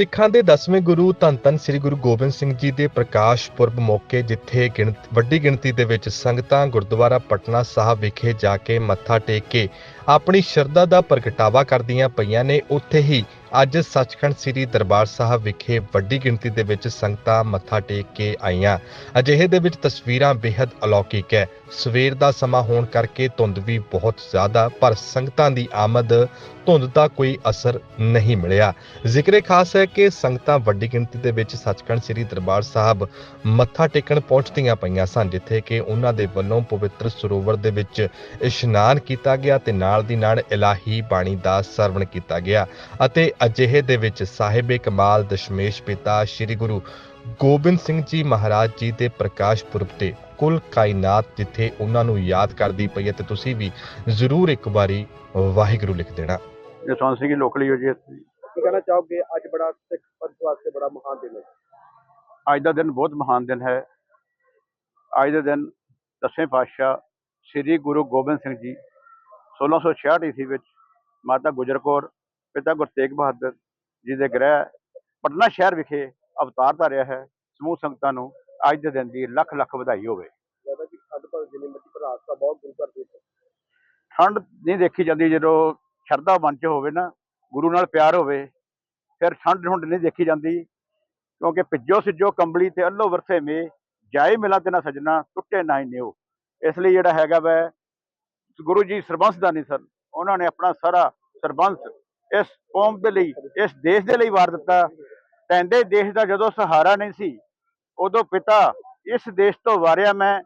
ਸਿੱਖਾਂ ਦੇ 10ਵੇਂ ਗੁਰੂ ਧੰਨ ਧੰਨ ਸ੍ਰੀ ਗੁਰੂ ਗੋਬਿੰਦ ਸਿੰਘ ਜੀ ਦੇ ਪ੍ਰਕਾਸ਼ ਪੁਰਬ ਮੌਕੇ ਜਿੱਥੇ ਗਿਣਤ ਵੱਡੀ ਗਿਣਤੀ ਦੇ ਵਿੱਚ ਸੰਗਤਾਂ ਗੁਰਦੁਆਰਾ ਪਟਨਾ ਸਾਹਿਬ ਵਿਖੇ ਜਾ ਕੇ ਮੱਥਾ ਟੇਕ ਕੇ ਆਪਣੀ ਸ਼ਰਧਾ ਦਾ ਪ੍ਰਗਟਾਵਾ ਕਰਦੀਆਂ ਪਈਆਂ ਨੇ। ਉੱਥੇ ਹੀ ਅੱਜ ਸੱਚਖੰਡ ਸ੍ਰੀ ਦਰਬਾਰ ਸਾਹਿਬ ਵਿਖੇ ਵੱਡੀ ਗਿਣਤੀ ਦੇ ਵਿੱਚ ਸੰਗਤਾਂ ਮੱਥਾ ਟੇਕ ਕੇ ਆਈਆਂ। ਅਜਿਹੇ ਦੇ ਵਿੱਚ ਤਸਵੀਰਾਂ ਬੇहद ਅਲੌਕਿਕ ਹੈ। ਸਵੇਰ ਦਾ ਸਮਾਂ ਹੋਣ ਕਰਕੇ ਧੁੰਦ ਵੀ ਬਹੁਤ ਜ਼ਿਆਦਾ, ਪਰ ਸੰਗਤਾਂ ਦੀ ਆਮਦ, ਧੁੰਦ ਦਾ ਕੋਈ ਅਸਰ ਨਹੀਂ ਮਿਲਿਆ। ਜ਼ਿਕਰੇ ਖਾਸ ਹੈ ਕਿ ਸੰਗਤਾਂ ਵੱਡੀ ਗਿਣਤੀ ਦੇ ਵਿੱਚ ਸੱਚਖੰਡ ਸ੍ਰੀ ਦਰਬਾਰ ਸਾਹਿਬ ਮੱਥਾ ਟੇਕਣ ਪਹੁੰਚਦੀਆਂ ਪਈਆਂ ਸਨ, ਜਿੱਥੇ ਕਿ ਉਹਨਾਂ ਦੇ ਵੱਲੋਂ ਪਵਿੱਤਰ ਸਰੋਵਰ ਦੇ ਵਿੱਚ ਇਸ਼ਨਾਨ ਕੀਤਾ ਗਿਆ ਤੇ ਨਾਲ ਦੀ ਨਾਲ ਇਲਾਹੀ ਬਾਣੀ ਦਾ ਸਰਵਣ ਕੀਤਾ ਗਿਆ ਅਤੇ ਅਜਿਹੇ ਦੇ ਵਿੱਚ ਸਾਹਿਬੇ ਕਮਾਲ, ਦਸ਼ਮੇਸ਼ ਪਿਤਾ, ਸ੍ਰੀ ਗੁਰੂ ਗੋਬਿੰਦ ਸਿੰਘ ਜੀ ਮਹਾਰਾਜ ਜੀ ਦੇ ਪ੍ਰਕਾਸ਼ ਪੁਰਬ ਤੇ ਕੁੱਲ ਕਾਇਨਾਤ ਜਿੱਥੇ ਉਹਨਾਂ ਨੂੰ ਯਾਦ ਕਰਦੀ ਪਈ ਹੈ ਤੇ ਤੁਸੀਂ ਵੀ ਜ਼ਰੂਰ ਇੱਕ ਵਾਰੀ ਵਾਹਿਗੁਰੂ ਲਿਖ ਦੇਣਾ। ਜਸਵੰਤ ਸਿੰਘ ਲੋਕਲੀ ਹੋ ਜੀ। ਇੱਥੇ। ਕੀ ਕਹਿਣਾ ਚਾਹੋਗੇ? ਅੱਜ ਬੜਾ ਸਿੱਖ ਪੰਥ ਵਾਸਤੇ ਬੜਾ ਮਹਾਨ ਦਿਨ ਹੈ। ਅੱਜ ਦਾ ਦਿਨ ਬਹੁਤ ਮਹਾਨ ਦਿਨ ਹੈ। ਅੱਜ ਦੇ ਦਿਨ ਦਸਵੇਂ ਪਾਤਸ਼ਾਹ ਸ੍ਰੀ ਗੁਰੂ ਗੋਬਿੰਦ ਸਿੰਘ ਜੀ 1666 ਈਸਵੀ ਵਿੱਚ ਮਾਤਾ ਗੁਜਰ ਕੌਰ ਪਿਤਾ ਗੁਰੂ ਤੇਗ ਬਹਾਦਰ ਜੀ ਦੇ ਗ੍ਰਹਿ ਪਟਨਾ ਸ਼ਹਿਰ ਵਿਖੇ ਅਵਤਾਰ ਧਾਰਿਆ ਹੈ ਸਮੂਹ ਸੰਗਤਾਂ ਨੂੰ ਅੱਜ ਦੇ ਦਿਨ ਦੀ ਲੱਖ ਲੱਖ ਵਧਾਈ ਹੋਵੇ। ਦੇ। ਠੰਡ ਨਹੀਂ ਦੇਖੀ ਜਾਂਦੀ ਜਦੋਂ ਸ਼ਰਧਾ ਮਨ 'ਚ ਹੋਵੇ ਨਾ ਗੁਰੂ ਨਾਲ ਪਿਆਰ ਹੋਵੇ ਫਿਰ ਠੰਡ ਠੁੰਡ ਨਹੀਂ ਦੇਖੀ ਜਾਂਦੀ ਕਿਉਂਕਿ ਭਿੱਜੋ ਸਿੱਜੋ ਕੰਬਲੀ ਤੇ ਅੱਲੋ ਵਰਸੇ ਮੇ ਜਾਏ ਮਿਲਾ ਤੇ ਨਾ ਸਜਣਾ ਟੁੱਟੇ ਨਾ ਹੀ ਨਿਓ। ਇਸ ਲਈ ਜਿਹੜਾ ਹੈਗਾ ਵੈ ਗੁਰੂ ਜੀ ਸਰਬੰਸ ਦਾ ਨਹੀਂ ਸਨ। ਉਹਨਾਂ ਨੇ ਆਪਣਾ ਸਾਰਾ ਸਰਬੰਸ ਇਸ ਕੌਮ ਦੇ ਲਈ ਇਸ ਦੇਸ਼ ਦੇ ਲਈ ਵਾਰ ਦਿੱਤਾ। ਪੈਂਦੇ ਦੇਸ਼ ਦਾ ਜਦੋਂ ਸਹਾਰਾ ਨਹੀਂ ਸੀ, ਉਦੋਂ ਪਿਤਾ ਇਸ ਦੇਸ਼ ਤੋਂ ਵਾਰਿਆ ਮੈਂ,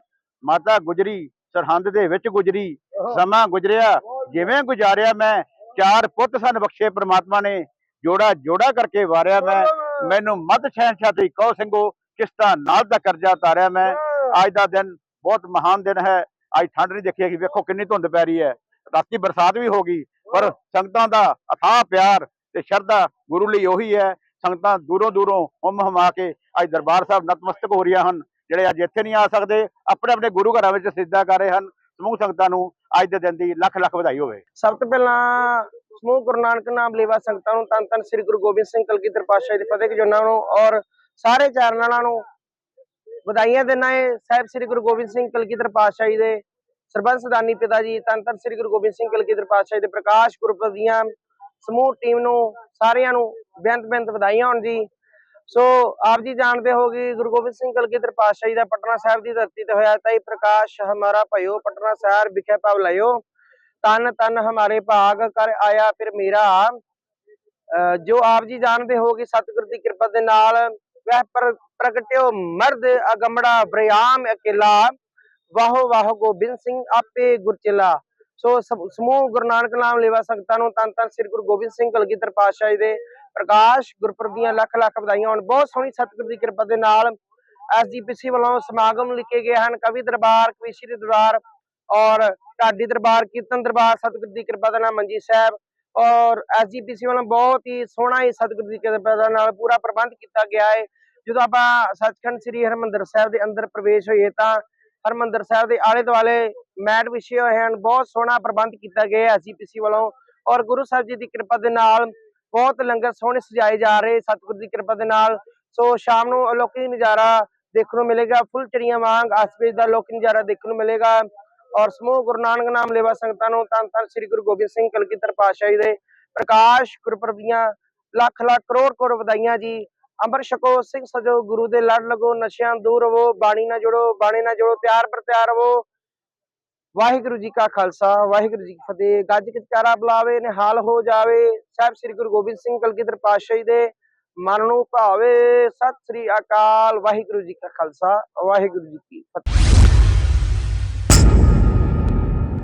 ਮਾਤਾ ਗੁਜਰੀ, ਸਰਹੰਦ ਦੇ ਵਿੱਚ ਗੁਜਰੀ, ਸਮਾਂ ਗੁਜਰਿਆ, ਜਿਵੇਂ ਗੁਜ਼ਾਰਿਆ ਮੈਂ, ਚਾਰ ਪੁੱਤ ਸਨ ਬਖਸ਼ੇ ਪ੍ਰਮਾਤਮਾ ਨੇ, ਜੋੜਾ ਜੋੜਾ ਕਰਕੇ ਵਾਰਿਆ ਮੈਂ, ਮੈਨੂੰ ਮੱਧ ਸ਼ਹਿਨਸ਼ਾਹ ਤੇ ਕਹੋ ਸਿੰਘੋ, ਕਿਸ਼ਤਾ ਨਾਲ ਦਾ ਕਰਜ਼ਾ ਤਾਰਿਆ ਮੈਂ, ਅੱਜ ਦਾ ਦਿਨ ਬਹੁਤ ਮਹਾਨ ਦਿਨ ਹੈ, ਅੱਜ ਠੰਡ ਨਹੀਂ ਦੇਖੀ ਹੈਗੀ, ਵੇਖੋ ਕਿੰਨੀ ਧੁੰਦ ਪੈ ਰਹੀ ਹੈ, ਰਾਤੀ ਬਰਸਾਤ ਵੀ ਹੋ ਗਈ, ਪਰ ਸੰਗਤਾਂ ਦਾ ਅਥਾਹ ਪਿਆਰ ਤੇ ਸ਼ਰਧਾ ਗੁਰੂ ਲਈ ਉਹੀ ਹੈ ਸੰਗਤਾਂ ਦੂਰੋਂ ਦੂਰੋਂ ਹੁਮ ਹਮਾ ਕੇ ਅੱਜ ਦਰਬਾਰ ਸਾਹਿਬ ਨਤਮਸਤਕ ਹੋ ਰਹੀਆਂ ਹਨ। ਜਿਹੜੇ ਅੱਜ ਇੱਥੇ ਨਹੀਂ ਆ ਸਕਦੇ, ਆਪਣੇ ਆਪਣੇ ਗੁਰੂ ਘਰਾਂ ਵਿੱਚ ਸਿੱਧਾ ਕਰ ਰਹੇ ਹਨ। ਸਮੂਹ ਸੰਗਤਾਂ ਨੂੰ ਅੱਜ ਦੇ ਦਿਨ ਦੀ ਲੱਖ ਲੱਖ ਵਧਾਈ ਹੋਵੇ। ਸਭ ਤੋਂ ਪਹਿਲਾਂ ਸਮੂਹ ਗੁਰੂ ਨਾਨਕ ਨਾਮ ਲੇਵਾ ਸੰਗਤਾਂ ਨੂੰ ਤਨ ਤਨ ਸ੍ਰੀ ਗੁਰੂ ਗੋਬਿੰਦ ਸਿੰਘ ਕਲਗੀਧਰ ਪਾਤਸ਼ਾਹ ਦੀ ਫਤਿਹ ਜਨਾਂ ਨੂੰ ਔਰ ਸਾਰੇ ਚਾਰਨਾਂ ਨੂੰ ਵਧਾਈਆਂ ਦਿੰਦਾ ਹੈ ਸਾਹਿਬ ਸ੍ਰੀ ਗੁਰੂ ਗੋਬਿੰਦ ਸਿੰਘ ਕਲਗੀਧਰ ਪਾਤਸ਼ਾਹ ਜੀ ਦੇ ਸਰਬੰਸ ਦਾਨੀ ਪਿਤਾ ਜੀ ਤਨ ਤਨ ਸ੍ਰੀ ਗੁਰੂ ਗੋਬਿੰਦ ਸਿੰਘ ਕਲਗੀਧਰ ਪਾਤਸ਼ਾਹ ਜੀ ਦੇ ਪ੍ਰਕਾਸ਼ ਗੁਰਪੁਰਬ ਦੀਆਂ ਸਮੂਹ ਟੀਮ ਨੂੰ ਸਾਰਿਆਂ ਨੂੰ ਬੇਅੰਤ ਬੇਅੰਤ ਵਧਾਈਆਂ ਹੋਣ ਜੀ। ਸੋ ਆਪ ਜੀ ਜਾਣਦੇ ਹੋ ਕਿ ਗੁਰੂ ਗੋਬਿੰਦ ਸਿੰਘ ਕਲਗੀਧਰ ਪਾਤਸ਼ਾਹ ਜੀ ਦਾ ਪਟਨਾ ਸਾਹਿਬ ਦੀ ਧਰਤੀ ਤੇ ਹੋਇਆ ਤਾਈ ਪ੍ਰਕਾਸ਼ ਹਮਾਰਾ ਭਇਓ, ਪਟਨਾ ਸਾਹਿਬ ਵਿਖੇ ਪਵ ਲਿਓ ਤਨ ਤਨ ਹਮਾਰੇ ਭਾਗ ਕਰ ਆਇਆ ਫਿਰ ਮੇਰਾ। ਜੋ ਆਪ ਜੀ ਜਾਣਦੇ ਹੋ ਕਿ ਸਤਿਗੁਰ ਦੀ ਕਿਰਪਾ ਦੇ ਨਾਲ ਵਹ ਪ੍ਰਗਟਿਓ ਮਰਦ ਅਗੰਮੜਾ ਬਰਿਆਮ ਅਕੇਲਾ। ਵਾਹੋ ਵਾਹੋ ਗੋਬਿੰਦ ਸਿੰਘ ਆਪੇ ਗੁਰਚਿਲਾ ਸੋ ਸਮੂਹ ਗੁਰੂ ਨਾਨਕ ਨਾਮ ਲੇਵਾ ਸੰਗਤਾਂ ਨੂੰ ਤਨ ਤਨ ਸ੍ਰੀ ਗੁਰੂ ਗੋਬਿੰਦ ਸਿੰਘ ਕਲਗੀਧਰ ਪਾਤਸ਼ਾਹ ਜੀ ਦੇ ਪ੍ਰਕਾਸ਼, ਗੁਰਪੁਰਬ ਦੀਆਂ ਲੱਖ ਲੱਖ ਵਧਾਈਆਂ ਹੋਣ। ਬਹੁਤ ਸੋਹਣੀ ਸਤਿਗੁਰ ਦੀ ਕਿਰਪਾ ਦੇ ਨਾਲ ਐਸਜੀਪੀਸੀ ਵੱਲੋਂ ਸਮਾਗਮ ਲਿਖੇ ਗਏ ਹਨ। ਕਵੀ ਦਰਬਾਰ, ਕਵੀਸ਼ਰੀ ਦਰਬਾਰ ਔਰ ਢਾਡੀ ਦਰਬਾਰ, ਕੀਰਤਨ ਦਰਬਾਰ, ਸਤਿਗੁਰ ਦੀ ਕਿਰਪਾ ਦੇ ਨਾਲ ਮੰਜੀ ਸਾਹਿਬ ਔਰ ਐਸਜੀਪੀਸੀ ਵੱਲੋਂ ਬਹੁਤ ਹੀ ਸੋਹਣਾ ਹੀ ਸਤਿਗੁਰ ਦੀ ਕਿਰਪਾ ਦੇ ਨਾਲ ਪੂਰਾ ਪ੍ਰਬੰਧ ਕੀਤਾ ਗਿਆ ਹੈ ਜਦੋਂ ਆਪਾਂ ਸੱਚਖੰਡ ਸ੍ਰੀ ਹਰਮੰਦਰ ਸਾਹਿਬ ਦੇ ਅੰਦਰ ਪ੍ਰਵੇਸ਼ ਹੋਈਏ ਤਾਂ ਹਰਮੰਦਰ ਸਾਹਿਬ ਦੇ ਆਲੇ ਦੁਆਲੇ ਮੈਟ ਵਿਛੇ ਹੋਏ ਹਨ। ਬਹੁਤ ਸੋਹਣਾ ਪ੍ਰਬੰਧ ਕੀਤਾ ਗਿਆ ਹੈ ਐਸਜੀਪੀਸੀ ਵੱਲੋਂ ਔਰ ਗੁਰੂ ਸਾਹਿਬ ਜੀ ਦੀ ਕਿਰਪਾ ਦੇ ਨਾਲ ਬਹੁਤ ਲੰਗਰ ਸੋਹਣੇ ਸਜਾਏ ਜਾ ਰਹੇ, ਸਤਿਗੁਰ ਦੀ ਕਿਰਪਾ ਦੇ ਨਾਲ। ਸੋ ਸ਼ਾਮ ਨੂੰ ਅਲੌਕਿਕ ਨਜ਼ਾਰਾ ਦੇਖਣ ਨੂੰ ਮਿਲੇਗਾ, ਫੁੱਲ ਚੜੀਆਂ ਵਾਂਗ ਆਸਪੇਜ ਦਾ ਅਲੌਕਿਕ ਨਜ਼ਾਰਾ ਦੇਖਣ ਨੂੰ ਮਿਲੇਗਾ। ਔਰ ਸਮੂਹ ਗੁਰੂ ਨਾਨਕ ਨਾਮ ਲੇਵਾ ਸੰਗਤਾਂ ਨੂੰ ਧੰਨ ਧੰਨ ਸ੍ਰੀ ਗੁਰੂ ਗੋਬਿੰਦ ਸਿੰਘ ਕਲਗੀਧਰ ਪਾਤਸ਼ਾਹੀ ਦੇ ਪ੍ਰਕਾਸ਼ ਗੁਰਪੁਰਬ ਲੱਖ ਲੱਖ ਕਰੋੜ ਕਰੋੜ ਵਧਾਈਆਂ ਜੀ। ਅੰਮ੍ਰਿਤ ਛਕੋ, ਸਿੰਘ ਸਜੋ, ਗੁਰੂ ਦੇ ਲੜ ਲਗੋ, ਨਸ਼ਿਆਂ ਦੂਰ ਰਵੋ, ਬਾਣੀ ਨਾ ਜੁੜੋ, ਬਾਣੀ ਨਾਲ ਜੁੜੋ, ਤਿਆਰ ਪਰ ਤਿਆਰ ਰਵੋ। ਵਾਹਿਗੁਰੂ ਜੀ ਕਾ ਖਾਲਸਾ, ਵਾਹਿਗੁਰੂ ਜੀ ਕੀ ਫਤਿਹ। ਗੱਜ ਕੇ ਬੁਲਾਵੇ, ਨਿਹਾਲ ਹੋ ਜਾਵੇ। ਸਾਹਿਬ ਸ੍ਰੀ ਗੁਰੂ ਗੋਬਿੰਦ ਸਿੰਘ ਕਲਗੀਧਰ ਪਾਤਸ਼ਾਹੀ ਦੇ ਮਨ ਨੂੰ ਭਾਵੇ। ਸਤਿ ਸ੍ਰੀ ਅਕਾਲ, ਵਾਹਿਗੁਰੂ ਜੀ ਕਾ ਖਾਲਸਾ, ਵਾਹਿਗੁਰੂ ਜੀ ਕੀ ਫਤਿਹ।